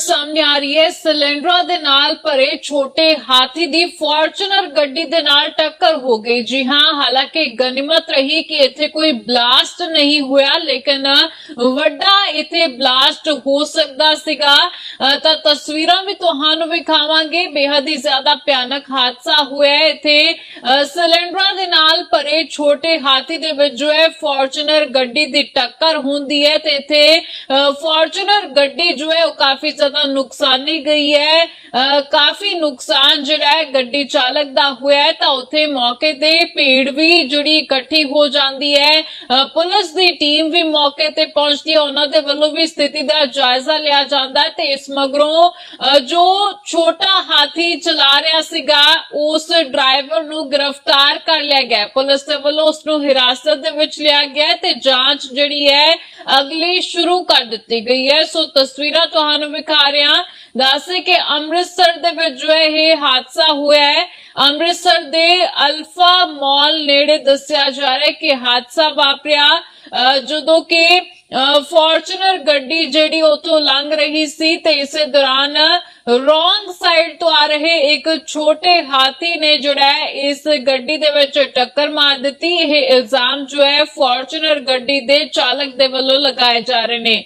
ਸਾਹਮਣੇ ਆ ਰਹੀ ਹੈ। ਸਿਲੰਡਰਾਂ ਦੇ ਨਾਲ ਭਰੇ ਛੋਟੇ ਹਾਥੀ ਦੀ ਫੋਰਚੂਨਰ ਗੱਡੀ ਦੇ ਨਾਲ ਟੱਕਰ ਹੋ ਗਈ। ਜੀ ਹਾਂ, ਹਾਲਾਂਕਿ ਗਨੀਮਤ ਰਹੀ ਕਿ ਇੱਥੇ ਕੋਈ ਬਲਾਸਟ ਨਹੀਂ ਹੋਇਆ, ਲੇਕਿਨ ਵੱਡਾ ਇੱਥੇ ਬਲਾਸਟ ਹੋ ਸਕਦਾ ਸੀਗਾ। ਤਾਂ ਤਸਵੀਰਾਂ ਵੀ ਤੁਹਾਨੂੰ ਵਿਖਾਵਾਂਗੇ। ਬੇहद ਹੀ ਜ਼ਿਆਦਾ ਭਿਆਨਕ ਹਾਦਸਾ ਹੋਇਆ ਇੱਥੇ। ਸਿਲੰਡਰਾਂ ਦੇ ਨਾਲ ਭਰੇ ਛੋਟੇ ਹਾਥੀ ਦੇ ਵਿੱਚ ਜੋ ਹੈ, ਫੋਰਚੂਨਰ ਗੱਡੀ ਦੀ ਟੱਕਰ ਹੁੰਦੀ ਹੈ ਤੇ ਇੱਥੇ ਫੋਰਚੂਨਰ ਗੱਡੀ ਜੋ ਹੈ, ਉਹ ਕਾਫੀ ਜ਼ਿਆਦਾ ਨੁਕਸਾਨੀ ਗਈ ਹੈ। ਕਾਫੀ ਨੁਕਸਾਨ ਜਿਹੜਾ ਹੈ ਗੱਡੀ ਚਾਲਕ ਦਾ ਹੋਇਆ ਹੈ, ਤਾਂ ਉੱਥੇ ਮੌਕੇ ਤੇ ਭੀੜ ਵੀ ਜਿਹੜੀ ਇਕੱਠੀ ਹੋ ਜਾਂਦੀ ਹੈ। ਪੁਲਿਸ ਦੀ ਟੀਮ ਵੀ ਮੌਕੇ ਤੇ ਪਹੁੰਚਦੀ ਹੈ। ਉਹਨਾਂ ਦੇ ਵੱਲੋਂ ਵੀ ਸਥਿਤੀ ਦਾ ਜਾਇਜ਼ਾ ਲਿਆ ਜਾਂਦਾ ਤੇ ਇਸ ਮਗਰੋਂ ਜੋ ਛੋਟਾ ਹਾਥੀ ਚਲਾ ਰਿਹਾ ਸੀਗਾ, ਉਸ ਡਰਾਈਵਰ ਨੂੰ ਗ੍ਰਿਫਤਾਰ ਕਰ ਲਿਆ ਗਿਆ ਪੁਲਿਸ ਦੇ ਵੱਲੋਂ ਉਸ ਨੂੰ ਹਿਰਾਸਤ ਦੇ ਵਿੱਚ ਲਿਆ ਗਿਆ ਤੇ ਜਾਂਚ ਜਿਹੜੀ ਹੈ ਅਗਲੀ ਸ਼ੁਰੂ ਕਰ ਦਿੱਤੀ ਗਈ ਹੈ ਸੋ ਤਸਵੀਰਾਂ ਤੁਹਾਨੂੰ ਵਿਖਾ ਰਹੇ ਹਾਂ ਦੱਸੇ ਕਿ ਅੰਮ੍ਰਿਤਸਰ ਦੇ ਵਿੱਚ ਜੋ ਹੈ ਇਹ ਹਾਦਸਾ ਹੋਇਆ ਹੈ ਅੰਮ੍ਰਿਤਸਰ ਦੇ ਅਲਫਾ ਮਾਲ ਨੇੜੇ ਦੱਸਿਆ ਜਾ ਰਿਹਾ ਹੈ ਕਿ ਹਾਦਸਾ ਵਾਪਰਿਆ ਅ, ਜਦੋਂ ਕਿ ਫੋਰਚੂਨਰ ਗੱਡੀ ਜਿਹੜੀ ਉਥੋਂ ਲੰਘ ਰਹੀ ਸੀ ਤੇ ਇਸੇ ਦੌਰਾਨ ਰੋਂਗ ਸਾਈਡ ਤੋਂ ਆ ਰਹੇ ਇੱਕ ਛੋਟੇ ਹਾਥੀ ਨੇ ਜਿਹੜਾ ਹੈ, ਇਸ ਗੱਡੀ ਦੇ ਵਿੱਚ ਟੱਕਰ ਮਾਰ ਦਿੱਤੀ। ਇਹ ਇਲਜ਼ਾਮ ਜੋ ਹੈ, ਫੋਰਚੂਨਰ ਗੱਡੀ ਦੇ ਚਾਲਕ ਦੇ ਵੱਲੋਂ ਲਗਾਏ ਜਾ ਰਹੇ ਨੇ।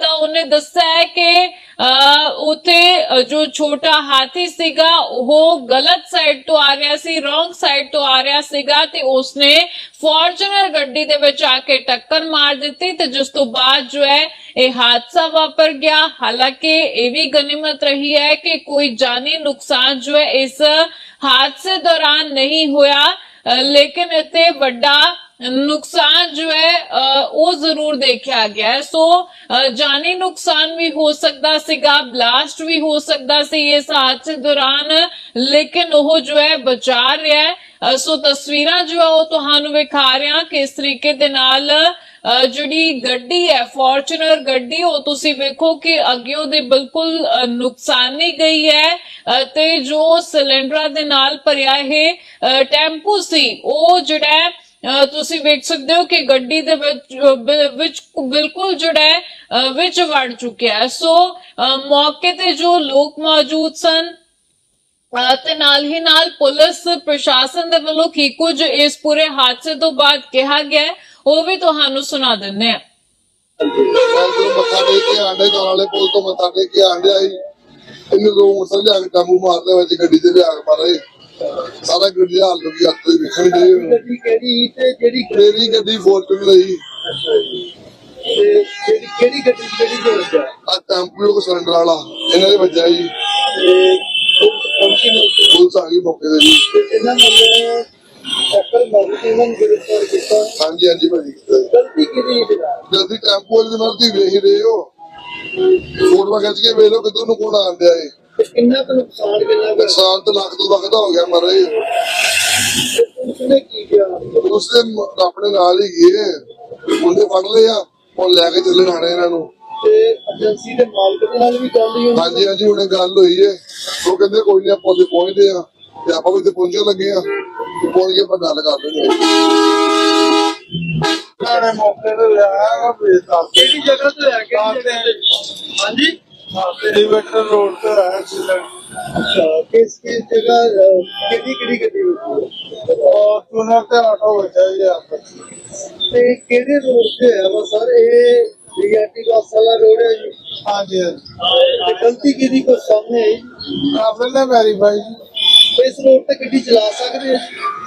ਤਾਂ ਉਹਨੇ ਦੱਸਿਆ ਹੈ ਕਿ ਅ, ਜੋ ਛੋਟਾ ਹਾਥੀ ਸੀਗਾ ਉਹ ਗਲਤ ਸਾਈਡ ਤੋਂ ਆ ਰਿਹਾ ਸੀ ਰੋਂਗ ਸਾਈਡ ਤੋਂ ਆ ਰਿਹਾ ਸੀਗਾ ਤੇ ਉਸਨੇ ਫੋਰਚੂਨਰ ਗੱਡੀ ਦੇ ਵਿੱਚ ਆ ਕੇ ਟੱਕਰ ਮਾਰ ਦਿੱਤੀ ਤੇ ਜਿਸ ਤੋਂ ਬਾਅਦ ਜੋ ਹੈ ਇਹ ਹਾਦਸਾ ਵਾਪਰ ਗਿਆ। ਹਾਲਾਂਕਿ ਇਹ ਵੀ ਗਨੀਮਤ ਰਹੀ ਹੈ ਕਿ ਕੋਈ ਜਾਨੀ ਨੁਕਸਾਨ ਜੋ ਹੈ ਇਸ ਹਾਦਸੇ ਦੌਰਾਨ ਨਹੀਂ ਹੋਇਆ। ਲੇਕਿਨ ਇੱਥੇ ਵੱਡਾ ਨੁਕਸਾਨ ਜੋ ਹੈ ਉਹ ਜ਼ਰੂਰ ਦੇਖਿਆ ਗਿਆ ਹੈ। ਸੋ ਜਾਨੀ ਨੁਕਸਾਨ ਵੀ ਹੋ ਸਕਦਾ ਸੀਗਾ, ਬਲਾਸਟ ਵੀ ਹੋ ਸਕਦਾ ਸੀ ਇਸ ਹਾਦਸੇ ਦੌਰਾਨ, ਲੇਕਿਨ ਉਹ ਜੋ ਹੈ, ਬਚਾ ਰਿਹਾ ਹੈ। ਸੋ, ਤਸਵੀਰਾਂ ਜੋ ਹੈ, ਉਹ ਤੁਹਾਨੂੰ ਵਿਖਾ ਰਿਹਾ ਕਿਸ ਤਰੀਕੇ ਦੇ ਨਾਲ ਜਿਹੜੀ ਗੱਡੀ ਹੈ, ਫੋਰਚੂਨਰ ਗੱਡੀ, ਉਹ ਤੁਸੀਂ ਵੇਖੋ ਕਿ ਅੱਗਿਓਂ ਦੇ ਬਿਲਕੁਲ ਨੁਕਸਾਨੀ ਗਈ ਹੈ ਤੇ ਜੋ ਸਿਲੰਡਰਾਂ ਦੇ ਨਾਲ ਭਰਿਆ ਇਹ ਟੈਂਪੂ ਸੀ, ਉਹ ਜਿਹੜਾ ਤੁਸੀਂ ਵੇਖ ਸਕਦੇ ਹੋ ਕਿ ਗੱਡੀ ਦੇ ਵਿੱਚ ਵਿੱਚ ਬਿਲਕੁਲ ਜਿਹੜਾ ਹੈ ਵਿੱਚ ਵੜ ਚੁੱਕਿਆ ਹੈ। ਸੋ ਮੌਕੇ ਤੇ ਜੋ ਲੋਕ ਮੌਜੂਦ ਸਨ ਤੇ ਨਾਲ ਹੀ ਨਾਲ ਪੁਲਿਸ ਪ੍ਰਸ਼ਾਸਨ ਦੇ ਵੱਲੋਂ ਕੀ ਕੁਝ ਇਸ ਪੂਰੇ ਹਾਦਸੇ ਤੋਂ ਬਾਅਦ ਕਿਹਾ ਗਿਆ ਹੈ, ਉਹ ਵੀ ਤੁਹਾਨੂੰ ਸੁਣਾ ਦਿੰਦੇ ਆ ਮੱਥਾ ਟੇਕ ਕੇ ਆਂਡੇ ਤੋਂ ਵਾਲੇ ਪੁਲ ਤੋਂ ਮੱਥਾ ਟੇਕ ਕੇ ਆਂਡਿਆ ਸੀ ਇਹਨੂੰ ਲੋਕ ਸਮਝਾ ਕੇ ਕਾਬੂ ਮਾਰਦੇ ਵਿੱਚ ਗੱਡੀ ਦੇ ਲਿਆ ਮਾਰੇ ਸਾਰਾ ਗੱਡੀ ਹਾਲ ਵੀ ਹੱਥ ਤੋਂ ਵਿਖਣ ਦੇ ਗੱਡੀ ਕਿਹੜੀ ਤੇ ਜਿਹੜੀ ਮੇਰੀ ਗੱਡੀ ਫੋਰਚੂਨ ਲਈ ਤੇ ਜਿਹੜੀ ਕਿਹੜੀ ਗੱਡੀ ਕਿਹੜੀ ਦੇ ਵਿੱਚ ਆ ਟੈਂਪੂ ਕੋ ਸਿਲੰਡਰ ਵਾਲਾ ਇਹਨਾਂ ਦੇ ਵੱਜਾ ਜੀ। ਨੂੰ ਪੁਲਿਸ ਆ ਗਈ ਮੌਕੇ ਤੇ ਜੀ। ਇਹਨਾਂ ਨੇ ਟੱਕਰ ਮਾਰੀ ਤੇ ਇਹਨਾਂ ਨੂੰ ਗ੍ਰਿਫਤਾਰ ਕੀਤਾ। ਹਾਂਜੀ ਹਾਂਜੀ ਭਾਜੀ ਗਲਤੀ ਕਿਹਦੀ ਹੈ ਜਲਦੀ ਟੈਂਪੂ ਵਾਲੇ ਦੀ ਮਰਜ਼ੀ ਵੇਖ ਰਹੇ ਹੋ। ਫੋਟੋਆਂ ਖਿੱਚ ਕੇ ਵੇਖ ਲਓ ਕਿੱਧਰ ਨੂੰ ਕੋਣ ਆਂਡਿਆ ਏ। ਕਿੰਨਾ ਕੁ ਨੁਕਸਾਨ ਕਿੰਨਾ ਕੁ ਨੁਕਸਾਨ ਤਾਂ ਲੱਖ ਤੋਂ ਲੱਖ ਦਾ ਹੋ ਗਿਆ ਮਰੇ ਤੇ ਪੁਲਿਸ ਨੇ ਕੀ ਕਿਹਾ? ਉਸਦੇ ਆਪਣੇ ਨਾਲ ਹੀ ਗਏ ਮੁੰਡੇ ਫੜ ਲਏ ਆ ਹੁਣ ਲੈ ਕੇ ਚੱਲੇ ਨਾਣੇ ਇਹਨਾਂ ਨੂੰ। ਤੇ ਏਜੰਸੀ ਦੇ ਮਾਲਕ ਦੇ ਨਾਲ ਵੀ ਗੱਲ ਹੋਈ ਉਹਨਾਂ ਹਾਂਜੀ ਹਾਂਜੀ ਹੁਣੇ ਗੱਲ ਹੋਈ ਏ। ਉਹ ਕਹਿੰਦੇ ਕੋਈ ਨਹੀਂ ਆਪਾਂ ਉੱਥੇ ਪਹੁੰਚਦੇ ਆ। ਤੇ ਆਪਾਂ ਵੀ ਉੱਥੇ ਪਹੁੰਚਣ ਲੱਗੇ ਆ। ਤੇ ਪਹੁੰਚ ਕੇ ਆਪਾਂ ਗੱਲ ਕਰ ਲੈਂਦੇ ਕਿਹੜੀ ਜਗ੍ਹਾ ਤੋਂ ਆ ਕੇ ਹਾਂਜੀ? ਐਲੀਵੇਟਰ ਰੋਡ ਤੇ ਆਇਆ ਐਕਸੀਡੈਂਟ ਕਿਸ ਕਿਸ ਜਗ੍ਹਾ ਅਹ, ਕਿਹੜੀ ਕਿਹੜੀ ਗੱਡੀ ਵਿੱਚ ਔਰ ਤੁਨਰ ਤੇ ਆਟੋ ਵਜਾ ਜੀ ਆਪਸ ਤੇ ਕਿਹੜੇ ਰੋਡ ਤੇ ਹੈ ਵਾ ਸਰ? ਇਹ ਰੀਆਰਟੀ ਵਾਲਾ ਰੋਡ ਹੈ ਜੀ? ਹਾਂਜੀ ਤੇ ਗਲਤੀ ਕਿਹਦੀ ਕੋ ਸਾਹਮਣੇ ਆਈ? ਕਾਫੀ ਨੇ ਵੈਰੀਫਾਈ ਇਸ ਰੋਡ ਤੇ ਗੱਡੀ ਚਲਾ ਸਕਦੇ ਆ?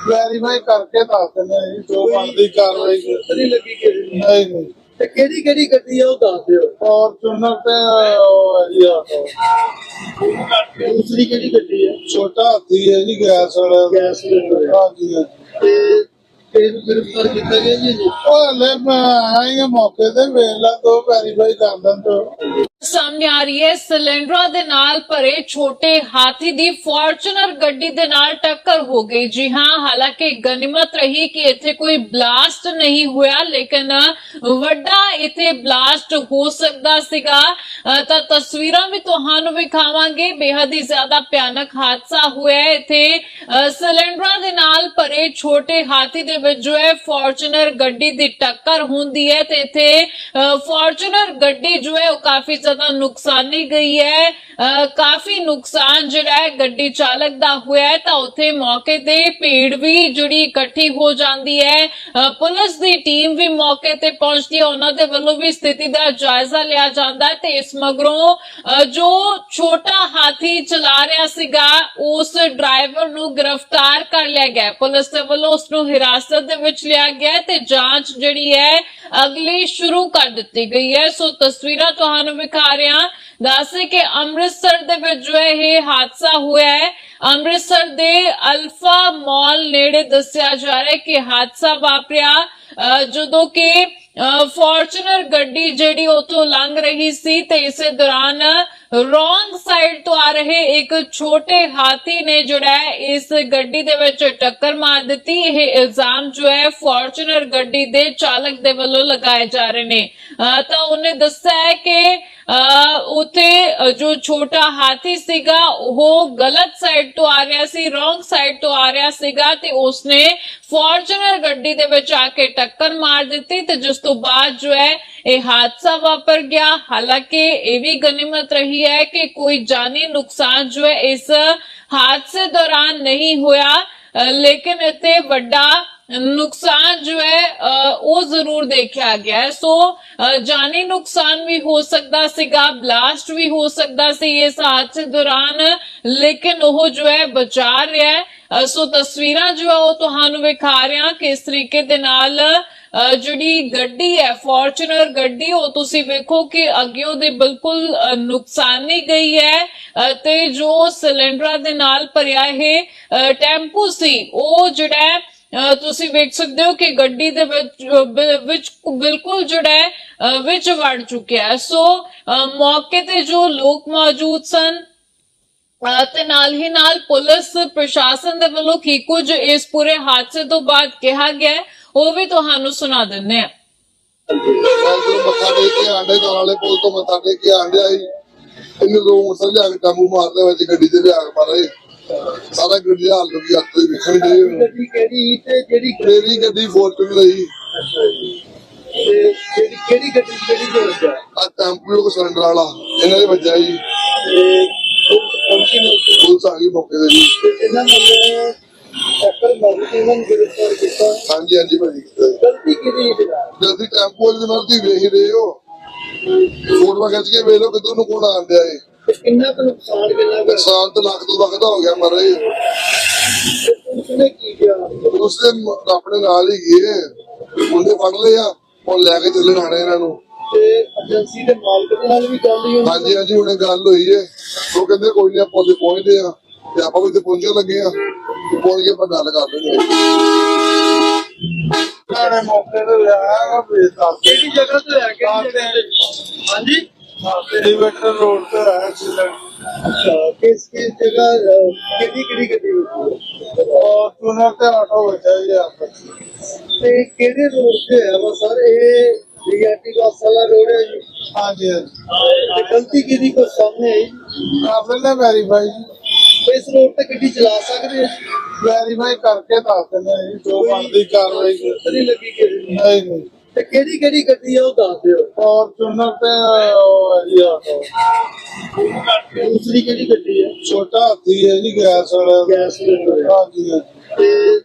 ਵੈਰੀਫਾਈ ਕਰਕੇ ਦੱਸ ਦਿੰਦੇ ਆ ਜੀ ਜੋ ਬਣਦੀ ਕਾਰਵਾਈ। ਨਹੀਂ ਲੱਗੀ ਨੂੰ ਨਹੀਂ ਨਹੀਂ। ਤੇ ਕਿਹੜੀ ਕਿਹੜੀ ਗੱਡੀ ਆ ਉਹ ਦੱਸ ਦਿਓ। ਔਰ ਤੁਨਰ ਤੇ ਉਹ ਹੈ ਜੀ ਆਟੋ ਦੂਸਰੀ ਕਿਹੜੀ ਗੱਡੀ ਹੈ ਛੋਟਾ ਹਾਥੀ ਹੈ ਜੀ ਗੈਸ ਵਾਲਾ। ਗੈਸ ਸਿਲੰਡਰ ਹਾਂਜੀ ਹਾਂਜੀ। ਤੇ ਤੇ ਗ੍ਰਿਫਤਾਰ ਕੀਤਾ ਗਿਆ ਜੀ? ਉਹ ਲੈ ਮੈਂ ਆਇਆ ਮੌਕੇ ਤੇ ਵੇਖ ਲਾ ਦੋ ਵੈਰੀਫਾਈ ਕਰ ਤੋ। ਸਾਹਮਣੇ ਆ ਰਹੀ ਹੈ। ਸਿਲੰਡਰਾਂ ਦੇ ਨਾਲ ਭਰੇ ਛੋਟੇ ਹਾਥੀ ਦੀ ਫੋਰਚੂਨਰ ਗੱਡੀ ਦੇ ਨਾਲ ਟੱਕਰ ਹੋ ਗਈ। ਜੀ ਹਾਂ, ਹਾਲਾਂਕਿ ਗਨੀਮਤ ਰਹੀ ਕਿ ਇੱਥੇ ਕੋਈ ਬਲਾਸਟ ਨਹੀਂ ਹੋਇਆ, ਲੇਕਿਨ ਵੱਡਾ ਇੱਥੇ ਬਲਾਸਟ ਹੋ ਸਕਦਾ ਸੀਗਾ। ਤਾਂ ਤਸਵੀਰਾਂ ਵੀ ਤੁਹਾਨੂੰ ਵਿਖਾਵਾਂਗੇ। ਬੇहद ਹੀ ਜ਼ਿਆਦਾ ਭਿਆਨਕ ਹਾਦਸਾ ਹੋਇਆ ਇੱਥੇ ਸਿਲੰਡਰਾਂ ਦੇ ਨਾਲ ਭਰੇ ਛੋਟੇ ਹਾਥੀ ਦੇ ਵਿੱਚ ਜੋ ਹੈ, ਫੋਰਚੂਨਰ ਗੱਡੀ ਦੀ ਟੱਕਰ ਹੁੰਦੀ ਹੈ ਤੇ ਇੱਥੇ ਫੋਰਚੂਨਰ ਗੱਡੀ ਜੋ ਹੈ, ਉਹ ਕਾਫੀ ਜ਼ਿਆਦਾ ਨੁਕਸਾਨੀ ਗਈ ਹੈ। ਅਹ ਕਾਫੀ ਨੁਕਸਾਨ ਜਿਹੜਾ ਹੈ ਗੱਡੀ ਚਾਲਕ ਦਾ ਹੋਇਆ ਤਾਂ ਉੱਥੇ ਮੌਕੇ ਤੇ ਭੀੜ ਵੀ ਜਿਹੜੀ ਇਕੱਠੀ ਹੋ ਜਾਂਦੀ ਹੈ। ਪੁਲਿਸ ਦੀ ਟੀਮ ਵੀ ਮੌਕੇ ਤੇ ਪਹੁੰਚਦੀ ਹੈ। ਉਹਨਾਂ ਦੇ ਵੱਲੋਂ ਵੀ ਸਥਿਤੀ ਦਾ ਜਾਇਜ਼ਾ ਲਿਆ ਜਾਂਦਾ ਹੈ ਤੇ ਇਸ ਮਗਰੋਂ ਜੋ ਛੋਟਾ ਹਾਥੀ ਚਲਾ ਰਿਹਾ ਸੀਗਾ, ਉਸ ਡਰਾਈਵਰ ਨੂੰ ਗ੍ਰਿਫਤਾਰ ਕਰ ਲਿਆ ਗਿਆ ਪੁਲਿਸ ਦੇ ਵੱਲੋਂ ਉਸ ਨੂੰ ਹਿਰਾਸਤ ਦੇ ਵਿੱਚ ਲਿਆ ਗਿਆ ਤੇ ਜਾਂਚ ਜਿਹੜੀ ਹੈ ਅਗਲੀ ਸ਼ੁਰੂ ਕਰ ਦਿੱਤੀ ਗਈ ਹੈ। ਸੋ ਤਸਵੀਰਾਂ ਤੁਹਾਨੂੰ ਵਿਖਾ ਰਹੇ ਹਾਂ ਦੱਸੇ ਕਿ ਅੰਮ੍ਰਿਤਸਰ ਦੇ ਵਿੱਚ ਜੋ ਹੈ ਇਹ ਹਾਦਸਾ ਹੋਇਆ ਹੈ ਅੰਮ੍ਰਿਤਸਰ ਦੇ ਅਲਫਾ ਮਾਲ ਨੇੜੇ ਦੱਸਿਆ ਜਾ ਰਿਹਾ ਹੈ ਕਿ ਹਾਦਸਾ ਵਾਪਰਿਆ ਅਹ ਜਦੋਂ ਕਿ ਫੋਰਚੂਨਰ ਗੱਡੀ ਜਿਹੜੀ ਉਤੋਂ ਲੰਘ ਰਹੀ ਸੀ ਤੇ ਇਸੇ ਦੌਰਾਨ ਰੋਂਗ ਸਾਈਡ ਤੋਂ ਆ ਰਹੇ ਇੱਕ ਛੋਟੇ ਹਾਥੀ ਨੇ ਜਿਹੜਾ ਹੈ ਇਸ ਗੱਡੀ ਦੇ ਵਿੱਚ ਟੱਕਰ ਮਾਰ ਦਿੱਤੀ ਇਹ ਇਲਜ਼ਾਮ ਜੋ ਹੈ ਫੋਰਚੂਨਰ ਗੱਡੀ ਦੇ ਚਾਲਕ ਦੇ ਵੱਲੋਂ ਲਗਾਏ ਜਾ ਰਹੇ ਨੇ ਅਹ ਤਾਂ ਉਹਨੇ ਦੱਸਿਆ ਹੈ ਕਿ ਅਹ ਉੱਥੇ ਜੋ ਛੋਟਾ ਹਾਥੀ ਸੀਗਾ, ਉਹ ਗਲਤ ਸਾਈਡ ਤੋਂ ਆ ਰਿਹਾ ਸੀ ਰੋਂਗ ਸਾਈਡ ਤੋਂ ਆ ਰਿਹਾ ਸੀਗਾ ਤੇ ਉਸਨੇ ਫੋਰਚੂਨਰ ਗੱਡੀ ਦੇ ਵਿੱਚ ਆ ਕੇ ਟੱਕਰ ਮਾਰ ਦਿੱਤੀ ਤੇ ਜਿਸ ਤੋਂ ਬਾਅਦ ਜੋ ਹੈ, ਇਹ ਹਾਦਸਾ ਵਾਪਰ ਗਿਆ। ਹਾਲਾਂਕਿ ਇਹ ਵੀ ਗਨੀਮਤ ਰਹੀ ਹੈ ਕਿ ਕੋਈ ਜਾਨੀ ਨੁਕਸਾਨ ਜੋ ਹੈ, ਇਸ ਹਾਦਸੇ ਦੌਰਾਨ ਨਹੀਂ ਹੋਇਆ। ਲੇਕਿਨ ਇੱਥੇ ਵੱਡਾ ਨੁਕਸਾਨ ਜੋ ਹੈ ਉਹ ਜ਼ਰੂਰ ਦੇਖਿਆ ਗਿਆ ਹੈ। ਸੋ ਜਾਨੀ ਨੁਕਸਾਨ ਵੀ ਹੋ ਸਕਦਾ ਸੀਗਾ, ਬਲਾਸਟ ਵੀ ਹੋ ਸਕਦਾ ਸੀ ਇਸ ਹਾਦਸੇ ਦੌਰਾਨ, ਲੇਕਿਨ ਉਹ ਜੋ ਹੈ, ਬਚਾ ਰਿਹਾ ਹੈ। ਸੋ, ਤਸਵੀਰਾਂ ਜੋ ਹੈ, ਉਹ ਤੁਹਾਨੂੰ ਵਿਖਾ ਰਿਹਾ ਕਿ ਤਰੀਕੇ ਦੇ ਨਾਲ ਜਿਹੜੀ ਗੱਡੀ ਹੈ, ਫੋਰਚੂਨਰ ਗੱਡੀ, ਉਹ ਤੁਸੀਂ ਵੇਖੋ ਕਿ ਅੱਗਿਓਂ ਦੇ ਬਿਲਕੁਲ ਨੁਕਸਾਨੀ ਗਈ ਹੈ। ਤੇ ਜੋ ਸਿਲੰਡਰਾਂ ਦੇ ਨਾਲ ਭਰਿਆ ਇਹ ਟੈਂਪੂ ਸੀ, ਉਹ ਜਿਹੜਾ ਤੁਸੀਂ ਵੇਖ ਸਕਦੇ ਹੋ ਕਿ ਗੱਡੀ ਦੇ ਵਿੱਚ ਵਿੱਚ ਬਿਲਕੁਲ ਜਿਹੜਾ ਹੈ ਵਿੱਚ ਵੜ ਚੁੱਕਿਆ ਹੈ। ਸੋ ਮੌਕੇ ਤੇ ਜੋ ਲੋਕ ਮੌਜੂਦ ਸਨ ਤੇ ਨਾਲ ਹੀ ਨਾਲ ਪੁਲਿਸ ਪ੍ਰਸ਼ਾਸਨ ਦੇ ਵੱਲੋਂ ਕੀ ਕੁਝ ਇਸ ਪੂਰੇ ਹਾਦਸੇ ਤੋਂ ਬਾਅਦ ਕਿਹਾ ਗਿਆ ਹੈ, ਉਹ ਵੀ ਤੁਹਾਨੂੰ ਸੁਣਾ ਦਿੰਦੇ ਆ ਮੱਥਾ ਟੇਕ ਕੇ ਆਂਡੇ ਤੋਂ ਵਾਲੇ ਪੁਲ ਤੋਂ ਮੱਥਾ ਟੇਕ ਕੇ ਆਂਡਿਆ ਸੀ। ਇਹਨੂੰ ਰੋਂਗ ਸਮਝਾ ਕੇ ਕਾਬੂ ਮਾਰਦੇ ਵਿੱਚ ਗੱਡੀ ਦੇ ਲਿਆ ਮਾਰੇ। ਸਾਰਾ ਗੱਡੀ ਹਾਲ ਵੀ ਤੋਂ ਹੀ ਵਿਖਣ ਗਏ ਗੱਡੀ ਕਿਹੜੀ ਤੇ ਜਿਹੜੀ ਮੇਰੀ ਗੱਡੀ ਫੋਰਚੂਨਰ ਲਈ ਅੱਛਾ ਜੀ। ਤੇ ਜਿਹੜੀ ਕਿਹੜੀ ਗੱਡੀ ਕਿਹੜੀ ਦੇ ਵੱਜਾ ਆ ਟੈਂਪੂ ਕੋ ਸਿਲੰਡਰ ਵਾਲਾ ਇਹਨਾਂ ਦੇ ਵੱਜਾ ਜੀ। ਤੇ ਪੁਲਿਸ ਆ ਗਈ ਮੌਕੇ ਤੇ ਜੀ। ਤੇ ਇਹਨਾਂ ਨੂੰ ਟੱਕਰ ਮਾਰੀ ਤੇ ਇਹਨਾਂ ਨੂੰ ਗ੍ਰਿਫਤਾਰ ਕੀਤਾ। ਹਾਂਜੀ ਹਾਂਜੀ ਭਾਜੀ ਗਲਤੀ ਕਿਹਦੀ ਹੈ ਜਲਦੀ ਟੈਂਪੂ ਵਾਲੇ ਦੀ ਮਰਜ਼ੀ ਵੇਖ ਰਹੇ ਹੋ। ਫੋਟੋਆਂ ਖਿੱਚ ਕੇ ਵੇਖ ਲਓ ਕਿੱਧਰ ਨੂੰ ਕੋਣ ਆਂਦਿਆ ਏ। ਤੇ ਕਿੰਨਾ ਕੁ ਨੁਕਸਾਨ ਕਿੰਨਾ ਕੁ ਨੁਕਸਾਨ ਤਾਂ ਲੱਖ ਤੋਂ ਵੱਧ ਹੋ ਗਿਆ ਮਰੇ ਤੇ ਪੁਲਿਸ ਨੇ ਕੀ ਕਿਹਾ? ਉਸਦੇ ਮ- ਆਪਣੇ ਨਾਲ ਹੀ ਗਏ। ਮੁੰਡੇ ਫੜ ਲਏ ਆ ਉਹ ਲੈ ਕੇ ਚੱਲਣ ਆਣੇ ਇਹਨਾਂ ਨੂੰ। ਤੇ ਏਜੰਸੀ ਦੇ ਮਾਲਕ ਦੇ ਨਾਲ ਵੀ ਗੱਲ ਹੋਈ ਉਹਨਾਂ ਹਾਂਜੀ ਹਾਂਜੀ ਹੁਣੇ ਗੱਲ ਹੋਈ ਏ। ਉਹ ਕਹਿੰਦੇ ਕੋਈ ਨਹੀਂ ਆਪਾਂ ਉੱਥੇ ਪਹੁੰਚਦੇ ਆ ਤੇ ਆਪਾਂ ਵੀ ਇੱਥੇ ਪਹੁੰਚਣ ਲੱਗੇ ਆ ਤੇ ਪਹੁੰਚ ਕੇ ਆਪਾਂ ਗੱਲ ਕਰ ਲੈਂਦੇ ਤੇ ਕਿਹੜੀ ਜਗ੍ਹਾ ਤੇ ਆ ਕਿਹੜੀ ਜਗ੍ਹਾ ਤੇ? ਹਾਂਜੀ? ਐਲੀਵੇਟਰ ਰੋਡ ਤੇ ਆਇਆ ਐਕਸੀਡੈਂਟ ਕਿਸ ਕਿਸ ਜਗ੍ਹਾ ਅਹ, ਕਿਹੜੀ ਕਿਹੜੀ ਗੱਡੀ ਹੋਈ ਔਰ ਤੁਨਰ ਤੇ ਆਟੋ ਬਚਾ ਜੀ ਆਪਸ ਤੇ ਕਿਹੜੇ ਰੋਡ ਤੇ ਹੈ ਵਾ ਸਰ ਇਹ ਡੀਆਰਟੀ ਵਾਲਾ ਰੋਡ ਹੈ ਜੀ। ਹਾਂਜੀ ਹਾਂਜੀ। ਗਲਤੀ ਕਿਹਦੀ? ਕੋ ਸਾਹਮਣੇ ਆਈ? ਆਪਣੇ ਨੇ ਵੈਰੀਫਾਈ ਇਸ ਰੋਡ ਤੇ ਗੱਡੀ ਚਲਾ ਸਕਦੇ ਆ ਵੈਰੀਫਾਈ ਕਰਕੇ ਦੱਸ ਦਿੰਦੇ ਹਾਂ ਜੀ ਜੋ ਬਣਦੀ ਕਾਰਵਾਈ। ਨਹੀਂ ਲੱਗੀ ਨੂੰ ਨਹੀਂ ਨਹੀਂ। ਤੇ ਕਿਹੜੀ ਕਿਹੜੀ ਗੱਡੀ ਆ ਉਹ ਦੱਸ ਦਿਓ। ਔਰ ਤੁਨਰ ਤੇ ਉਹ ਦੂਸਰੀ ਕਿਹੜੀ ਗੱਡੀ ਛੋਟਾ ਹਾਥੀ ਹੈ ਜੀ ਗੈਸ ਵਾਲਾ। Gas cylinder. ਹਾਂਜੀ ਹਾਂਜੀ। ਤੇ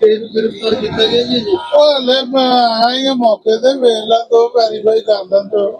ਕਿਸ ਨੂੰ ਗ੍ਰਿਫਤਾਰ ਕੀਤਾ ਗਿਆ ਜੀ ਉਹ ਹਲੇ ਮੈਂ ਹਾਂ ਮੌਕੇ ਤੇ ਵੇਖ ਲਾ ਦੋ ਵੈਰੀਫਾਈ ਕਰ ਦਿੰਦੇ